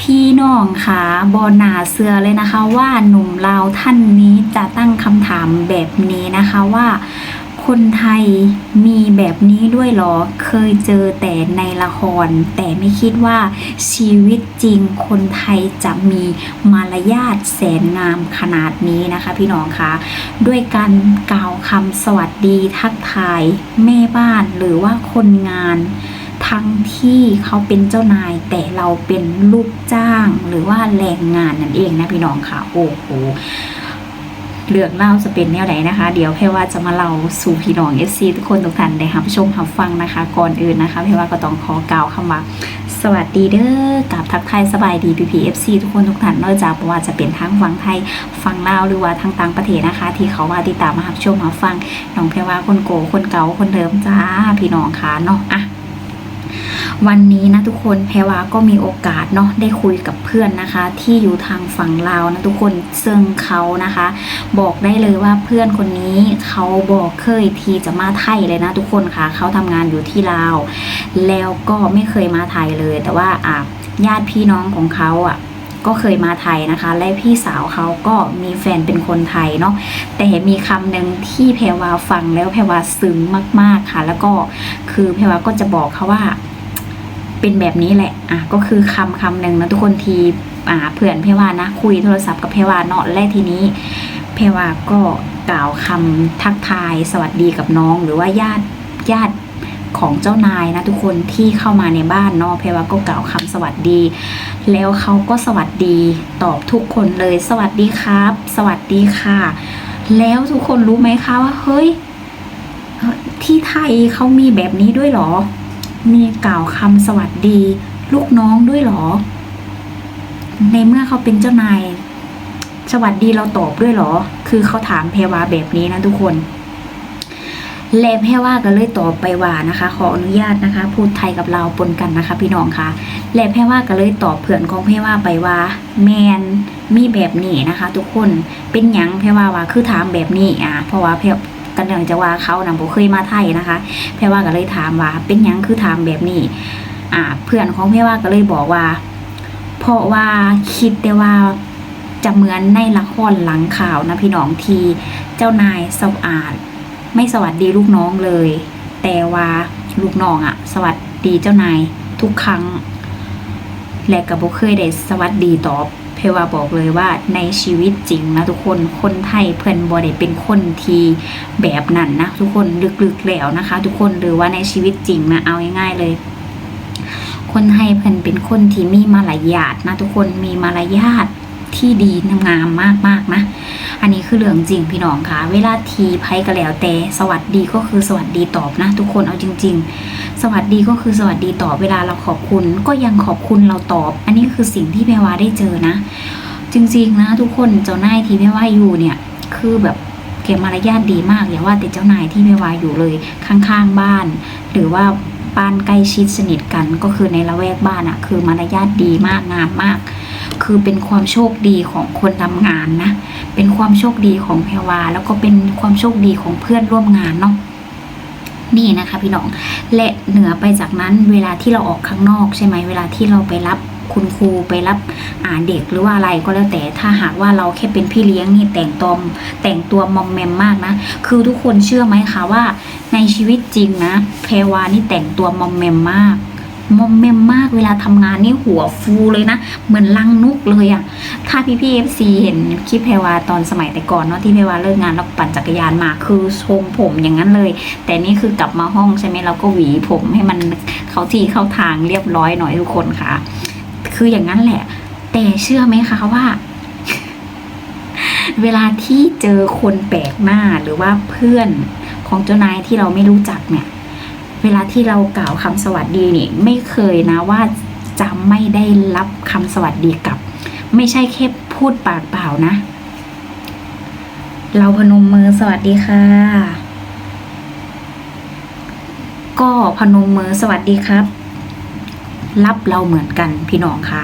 พี่น้องค่ะบอนาเสือเลยนะคะว่าหนุ่มลาวท่านนี้จะตั้งคำถามแบบนี้นะคะว่า คนไทยมีแบบนี้ด้วยหรอ เคยเจอแต่ในละคร แต่ไม่คิดว่าชีวิตจริงคนไทยจะมีมารยาทแสนงามขนาดนี้นะคะพี่น้องคะด้วยการกล่าวคำสวัสดีทักทายแม่บ้านหรือว่าคนงาน ทั้งที่เขาเป็นเจ้านายแต่เราเป็นลูกจ้างหรือว่าแรงงานนั่นเองนะพี่น้องค่ะ โอ้โหเรื่องเล่าจะเป็นแนวไหนนะคะ เดี๋ยวแพ่ว่าจะมาเล่าสู่พี่น้องเอซีทุกคนทุกท่านได้รับชมรับฟังนะคะ ก่อนอื่นนะคะแพ่ว่าก็ต้องขอกล่าวคำว่าสวัสดีเด้อกับทักทายสบายดีพีพีเอฟซีทุกคนทุกท่านนอกจากว่าจะเป็นทั้งฝั่งไทยฝั่งลาวหรือว่าทางต่างประเทศนะคะ ที่เขาว่าติดตามมารับชมมาฟังน้องแพว่าคนโกคนเก่าคนเดิมจ้าพี่น้องค่ะเนาะอะ วันนี้นะทุกคนแพรวาก็มีโอกาสเนาะได้คุยกับเพื่อนนะคะ ที่อยู่ทางฝั่งลาวนะทุกคนซึ่งเขานะคะ บอกได้เลยว่าเพื่อนคนนี้เขาบอกเคยทีจะมาไทยเลยนะทุกคนค่ะเขาทำงานอยู่ที่ลาว แล้วก็ไม่เคยมาไทยเลย แต่ว่าอะญาติพี่น้องของเขาอะก็เคยมาไทยนะคะ และพี่สาวเขาก็มีแฟนเป็นคนไทยเนาะแต่มีคำหนึ่งที่แพรวาฟังแล้วแพรวาซึ้งมาก ๆค่ะ แล้วก็คือแพรวาก็จะบอกเขาว่า เป็นแบบนี้แหละอะก็คือคำคำหนึ่งนะทุกคนทีอ่าเพื่อนเพวานะ คุยโทรศัพท์กับเพวาเนาะและทีนี้เพวาก็กล่าวคำทักทายสวัสดีกับน้อง หรือว่าญาติญาติของเจ้านายนะทุกคนที่เข้ามาในบ้านเนาะเพวาก็กล่าวคำสวัสดี แล้วเขาก็สวัสดีตอบทุกคนเลย สวัสดีครับ สวัสดีค่ะ แล้วทุกคนรู้ไหมคะว่าเฮ้ยที่ไทยเขามีแบบนี้ด้วยหรอ มีกล่าวคำสวัสดี ลูกน้องด้วยหรอ ในเมื่อเขาเป็นเจ้านาย สวัสดีเราตอบด้วยหรอ คือเขาถามแพวาแบบนี้นะทุกคนและแพรว่าก็เลยตอบไปว่านะคะ ขออนุญาตนะคะ พูดไทยกับเราปนกันนะคะ พี่น้องคะและแพรว่าก็เลยตอบเพื่อนของแพว่าไปว่า แมนมีแบบนี้นะคะ ทุกคนเป็นหยังแพว่าว่าคือถามแบบนี้อะเพราะว่าแพ กันเนื่องจากว่าเขานำบ่เคยมาไทยนะคะแพรว่าก็เลยถามว่า เป็นยังคือถามแบบนี้ อ่า เพื่อนของแพรว่าก็เลยบอกว่า เพราะว่าคิดแต่ว่าจะเหมือนในละครหลังข่าวนะพี่น้องทีเจ้านายสวอาด ไม่สวัสดีลูกน้องเลย แต่ว่าลูกน้องอะสวัสดีเจ้านายทุกครั้ง และก็บ่เคยได้สวัสดีตอบ เพว่าบอกเลยว่าในชีวิตจริงนะทุกคนคนไทยเพื่อนบ่ได้เป็นคนที่แบบนั้นนะทุกคนลึกๆแล้วนะคะ ทุกคนหรือว่าในชีวิตจริงนะเอาง่ายๆเลยคนไทยเพิ่นเป็นคนที่มีมารยาทนะทุกคนมีมารยาท ที่ดีงามมากๆนะ อันนี้คือเรื่องจริงพี่น้องคะเวลาทีไพ่ก็แล้วแต่สวัสดีก็คือสวัสดีตอบนะ ทุกคนเอาจริง ๆ สวัสดีก็คือสวัสดีตอบเวลาเราขอบคุณ ก็ยังขอบคุณเราตอบ อันนี้คือสิ่งที่แพรวาได้เจอนะ จริง ๆ นะ ทุกคนเจ้านายที่แพรวาอยู่เนี่ยคือแบบแกมารยาทดีมากอย่าว่าแต่เจ้านายที่แพรวาอยู่เลยข้างๆบ้าน หรือว่าบ้านใกล้ชิดสนิทกันก็คือในละแวกบ้านอะคือมารยาทดีมากงามมาก คือเป็นความโชคดีของคนทำงานนะ เป็นความโชคดีของแพรวา แล้วก็เป็นความโชคดีของเพื่อนร่วมงานเนาะนี่นะคะพี่น้องและเหนือไปจากนั้นเวลาที่เราออกข้างนอกใช่ไหมเวลาที่เราไปรับคุณครูไปรับอ่าเด็กหรือว่าอะไรก็แล้วแต่ถ้าหากว่าเราแค่เป็นพี่เลี้ยงนี่แต่งตัวแต่งตัวมอมแมมมากนะ คือทุกคนเชื่อไหมคะว่าในชีวิตจริงนะแพรวานี่แต่งตัวมอมแมมมาก มอมแมมมากเวลาทำงานนี่หัวฟูเลยนะ เหมือนลังนุกเลยอะถ้าพี่พี่เอฟซีเห็นคลิปแพรวาตอนสมัยแต่ก่อนเนาะที่แพรวาเลิกงานแล้วปั่นจักรยานมาคือทรงผมอย่างนั้นเลย แต่นี่คือกลับมาห้องใช่ไหมเราก็หวีผมให้มันเขาที่เข้าทางเรียบร้อยหน่อยทุกคนค่ะ คืออย่างนั้นแหละ แต่เชื่อไหมคะว่าเวลาที่เจอคนแปลกหน้าหรือว่าเพื่อนของเจ้านายที่เราไม่รู้จักเนี่ย เวลาที่เรากล่าวคำสวัสดีนี่ไม่เคยนะว่าจะไม่ได้รับคำสวัสดีกลับ ไม่ใช่แค่พูดปากเปล่านะ เราพนมมือสวัสดีค่ะ ก็พนมมือสวัสดีครับ รับเราเหมือนกันพี่น้องค่ะ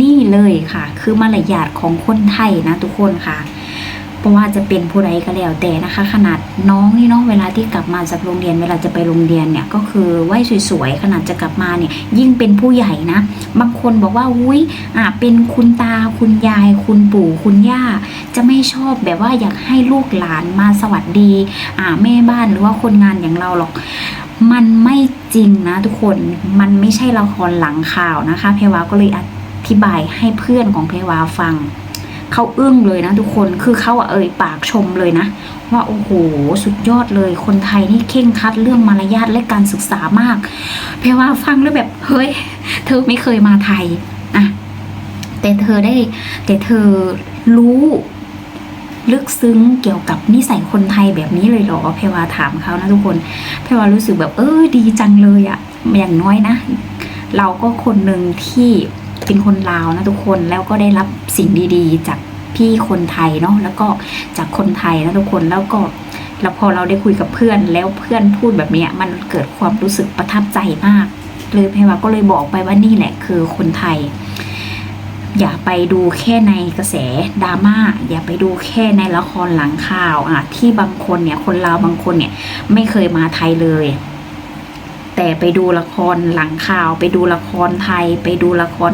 นี่เลยค่ะ คือมารยาทของคนไทยนะทุกคนค่ะ เพราะว่าจะเป็นผู้ใดก็แล้วแต่นะคะ ขนาดน้องนี่เนาะเวลาที่กลับมาจากโรงเรียนเวลาจะไปโรงเรียนเนี่ยก็คือไหวสวยๆขนาดจะกลับมาเนี่ยยิ่งเป็นผู้ใหญ่นะบางคนบอกว่าอุ้ยอะเป็นคุณตาคุณยาย คุณปู่คุณย่า จะไม่ชอบแบบว่าอยากให้ลูกหลานมาสวัสดีอ่าแม่บ้านหรือว่าคนงานอย่างเราหรอกมันไม่จริงนะทุกคน มันไม่ใช่ละครหลังข่าวนะคะ เพวาก็เลยอธิบายให้เพื่อนของเพวาฟัง เขาอึ้งเลยนะทุกคนคือเขาอะเอ่ยปากชมเลยนะ ว่าโอ้โหสุดยอดเลย คนไทยนี่เข่งคัดเรื่องมารยาทและการศึกษามาก เพวาฟังแล้วแบบเฮ้ย เธอไม่เคยมาไทยอะแต่เธอได้แต่เธอรู้ลึกซึ้งเกี่ยวกับนิสัยคนไทยแบบนี้เลยเหรอเพวาถามเขานะทุกคนเพวารู้สึกแบบเออดีจังเลยอะอย่างน้อยนะ เราก็คนหนึ่งที่ เป็นคนลาวนะทุกคนแล้วก็ได้รับสิ่งดีๆ จากพี่คนไทยเนาะแล้วก็จากคนไทยนะทุกคนแล้วก็แล้วพอเราได้คุยกับเพื่อนแล้วเพื่อนพูดแบบเนี้ยมันเกิดความรู้สึกประทับใจมาก เลยเพวาก็เลยบอกไปว่านี่แหละคือคนไทย อย่าไปดูแค่ในกระแสดราม่าอย่าไปดูแค่ในละครหลังข่าวอะที่บางคนเนี่ยคนลาวบางคนเนี่ยไม่เคยมาไทยเลย แต่ไปดูละครหลังข่าว ไปดูละครไทย ไปดูละคร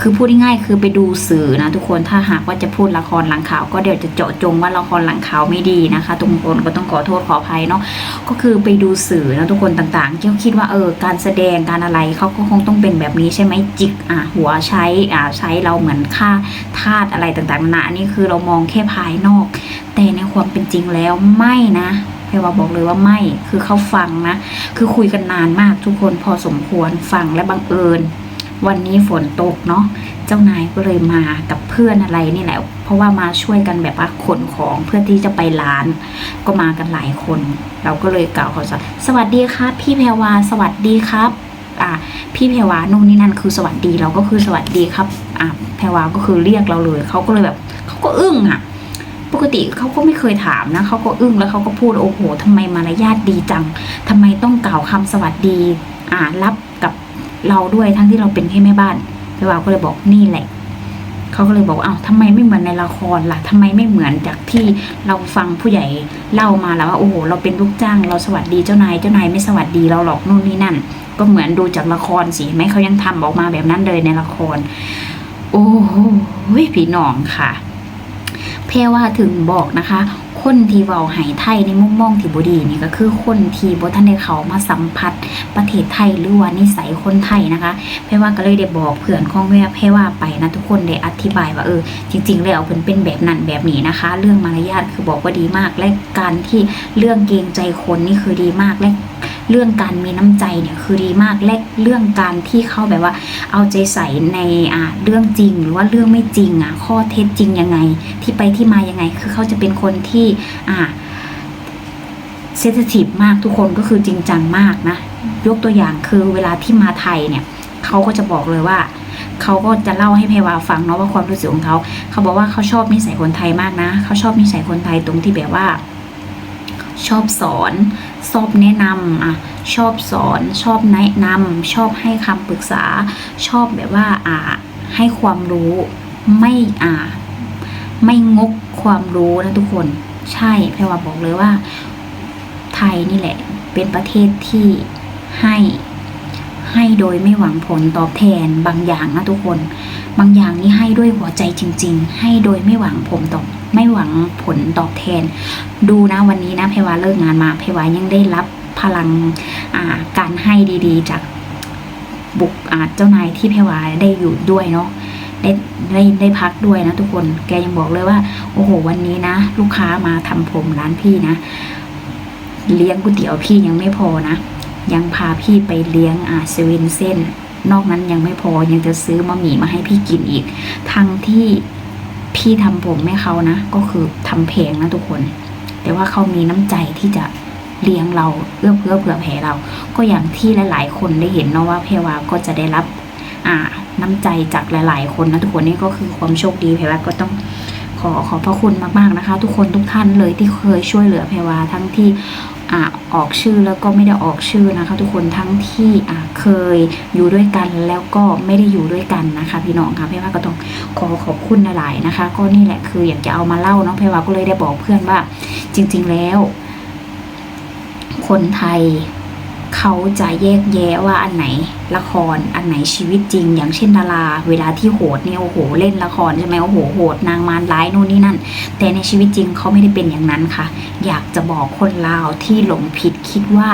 คือพูดง่ายๆคือไปดูสื่อนะทุกคนถ้าหากว่าจะพูดละครหลังข่าว ก็เดี๋ยวจะเจาะจงว่าละครหลังข่าวไม่ดีนะคะทุกคนก็ต้องขอโทษขออภัยเนาะก็คือไปดูสื่อนะทุกคนต่างๆที่เขาคิดว่าเออการแสดงการอะไรเขาก็คงต้องเป็นแบบนี้ใช่ไหมจิกอะหัวใช้อ่าใช้เราเหมือนค่าทาสอะไรต่างๆนานาอันนี่คือเรามองแค่ภายนอก แต่ในความเป็นจริงแล้วไม่นะ เพวาบอกเลยว่าไม่คือเขาฟังนะ คือคุยกันนานมากทุกคนพอสมควรฟังและบังเอิญ วันนี้ฝนตกเนาะเจ้านายก็เลยมากับเพื่อนอะไรนี่แหละ เพราะว่ามาช่วยกันแบบว่าขนของเพื่อที่จะไปร้าน ก็มากันหลายคน เราก็เลยกล่าวเขอสวัสดีสวัสดีครับ พี่แพรวาสวัสดีครับอ่าพี่แพรวานู่นนี่นั่นคือสวัสดีเราก็คือสวัสดีครับอ่าแพรวาก็คือเรียกเราเลยเขาก็เลยแบบเขาก็อึ้งอะ ปกติเขาก็ไม่เคยถามนะเขาก็อึ้งแล้วเขาก็พูดโอ้โหทำไมมารยาทดีจังทำไมต้องกล่าวคำสวัสดีอ่ารับกับเราด้วยทั้งที่เราเป็นแค่แม่บ้านพี่วาวก็เลยบอกนี่แหละเขาก็เลยบอกว่าอ้าวทำไมไม่เหมือนในละครล่ะทำไมไม่เหมือนจากที่เราฟังผู้ใหญ่เล่ามาแล้วว่าโอ้โหเราเป็นลูกจ้าง เราสวัสดีเจ้านายเจ้านายไม่สวัสดีเราหรอกนู่นนี่นั่น ก็เหมือนดูจากละครสิไหมเขายังทำออกมาแบบนั้นเลยในละคร โอ้โหพี่น้องค่ะ เพรว่าถึงบอกนะคะ คนที่เว้าไหไทยในมุมมองที่บดีนี่ก็คือคนที่บ่ทันได้เขามาสัมผัสประเทศไทยหรือว่านิสัยคนไทยนะคะเพรว่าก็เลยได้บอกเพื่อนของแม่เพรว่าไปนะทุกคนได้อธิบายว่าเออจริง ๆ แล้วเพิ่นเป็นแบบนั้นแบบนี้นะคะ เรื่องมารยาทคือบอกว่าดีมากและการที่เรื่องเกรงใจคนนี่คือดีมากและ เรื่องการมีน้ำใจเนี่ยคือดีมากและเรื่องการที่เขาแบบว่า เอาใจใส่ในอ่าเรื่องจริง หรือว่าเรื่องไม่จริงอะข้อเท็จจริงยังไง ที่ไปที่มายังไง คือเขาจะเป็นคนที่อ่าเซนซิทีฟมากทุกคนก็คือจริงจังมากนะ ยกตัวอย่างคือเวลาที่มาไทยเนี่ยเขาก็จะบอกเลยว่าเขาก็จะเล่าให้เพวาฟังเนาะว่าความรู้สึกของเขา เขาบอกว่าเขาชอบนิสัยคนไทยมากนะ เขาชอบนิสัยคนไทยตรงที่แบบว่า ชอบสอน ชอบแนะนำอะชอบสอน ชอบแนะนำชอบให้คำปรึกษา ชอบแบบว่าอ่าให้ความรู้ไม่อ่า ไม่งกความรู้นะทุกคน ใช่แพรว่าบอกเลยว่า ไทยนี่แหละ เป็นประเทศที่ให้ให้โดยไม่หวังผลตอบแทนบางอย่างนะทุกคน บางอย่างนี่ให้ด้วยหัวใจจริง ๆ ให้โดยไม่หวังผลตอบ ไม่หวังผลตอบแทน ดูนะวันนี้นะเพวาเลิกงานมา เพวายังได้รับพลังการให้ดีๆ จากบุกเจ้านายที่เพวาได้อยู่ด้วยเนาะได้ได้ได้พักด้วยนะทุกคน แกยังบอกเลยว่า โอ้โห วันนี้นะ ลูกค้ามาทำผมร้านพี่นะ เลี้ยงก๋วยเตี๋ยวพี่ยังไม่พอนะ ยังพาพี่ไปเลี้ยงอ่าเซเว่นเส้น นอกนั้นยังไม่พอยังจะซื้อมะหมี่มาให้พี่กินอีก ทั้งที่ พี่ทำผมให้เขานะ ก็คือทำเพลงนะทุกคน แต่ว่าเขามีน้ำใจที่จะเลี้ยงเราเอื้อเพื่อเผื่อแผ่เรา ก็อย่างที่หลาย ๆ คนได้เห็นเนาะว่าเพวาก็จะได้รับอ่าน้ำใจจากหลาย ๆ คนนะทุกคนนี่ก็คือความโชคดีเพวาก็ต้องขอขอบพระคุณมาก ๆ นะคะ ทุกคนทุกท่านเลยที่เคยช่วยเหลือเพวาทั้งที่ อออกชื่อแล้วก็ไม่ได้ออกชื่อนะคะ ทุกคนทั้งที่เคยอยู่ด้วยกันแล้วก็ไม่ได้อยู่ด้วยกันนะคะ พี่น้องค่ะเพว่าก็ต้องขอขอบคุณหลายๆนะคะ ก็นี่แหละคืออยากจะเอามาเล่าเนาะเพว่าก็เลยได้บอกเพื่อนว่า จริง ๆแล้ว คนไทย เขาจะแยกแยะว่าอันไหนละครอันไหนชีวิตจริง อย่างเช่นดารา เวลาที่โหดเนี่ยโอ้โหเล่นละครใช่ไหมโอ้โหโหดนางมารร้ายนู่นนี่นั่น แต่ในชีวิตจริงเขาไม่ได้เป็นอย่างนั้นค่ะ อยากจะบอกคนลาวที่หลงผิดคิดว่า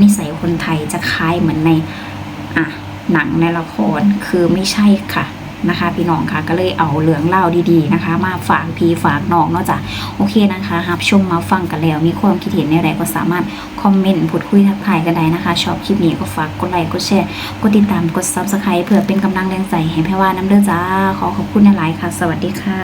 นิสัยคนไทยจะคล้ายเหมือนในอะหนังในละครคือไม่ใช่ค่ะ นะคะพี่น้องค่ะก็เลยเอาเหลืองเล่าดีๆนะคะ มาฝากพี่ฝากน้องนอกจากโอเคนะคะรับชมมาฟังกันแล้ว มีความคิดเห็นอะไรก็สามารถคอมเมนต์พูดคุยทักทายกันได้นะคะชอบคลิปนี้ก็ฝากกดไลค์กดแชร์กดติดตามกดซับสไครต์เพื่อเป็นกำลังแรงใจให้แพ่ว่าน้ำเด้อจ้าขอขอบคุณหลายค่ะ สวัสดีค่ะ